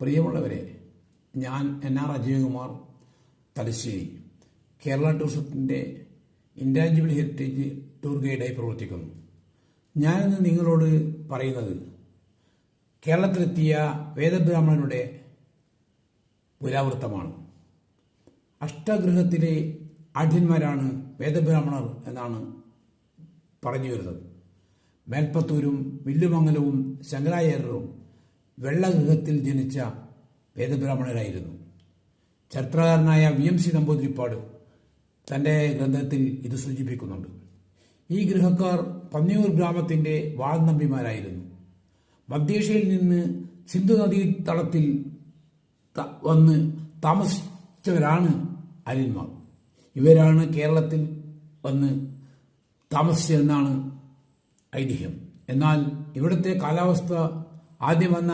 പ്രിയമുള്ളവരെ ഞാൻ N R Ajayakumar Thalassery. Kerala ടൂറിസത്തിന്റെ ഇന്റാഞ്ചിബിൾ ഹെറിറ്റേജ് ടൂർ ഗൈഡായി പ്രവർത്തിക്കുന്നു. ഞാനിന്ന് നിങ്ങളോട് പറയുന്നത് കേരളത്തിലെത്തിയ വേദബ്രാഹ്മണരുടെ പുരാവൃത്തമാണ്. അഷ്ടഗൃഹത്തിലെ ആഢ്യന്മാരാണ് വേദബ്രാഹ്മണർ എന്നാണ് പറഞ്ഞു വരുന്നത്. മേൽപ്പത്തൂരും വില്ലുമംഗലവും ശങ്കരാചാര്യരും വെള്ളഗൃഹത്തിൽ ജനിച്ച വേദബ്രാഹ്മണരായിരുന്നു. ചരിത്രകാരനായ വി എം സി നമ്പൂതിരിപ്പാട് തന്റെ ഗ്രന്ഥത്തിൽ ഇത് സൂചിപ്പിക്കുന്നുണ്ട്. ഈ ഗൃഹക്കാർ പന്നിയൂർ ഗ്രാമത്തിന്റെ വാൾനമ്പിമാരായിരുന്നു മധ്യേഷ്യയിൽ നിന്ന് സിന്ധു നദീ തടത്തിൽ വന്ന് താമസിച്ചവരാണ് അരിന്മാർ. ഇവരാണ് കേരളത്തിൽ വന്ന് താമസിച്ചതെന്നാണ് ഐതിഹ്യം. എന്നാൽ ഇവിടുത്തെ കാലാവസ്ഥ ആദ്യം വന്ന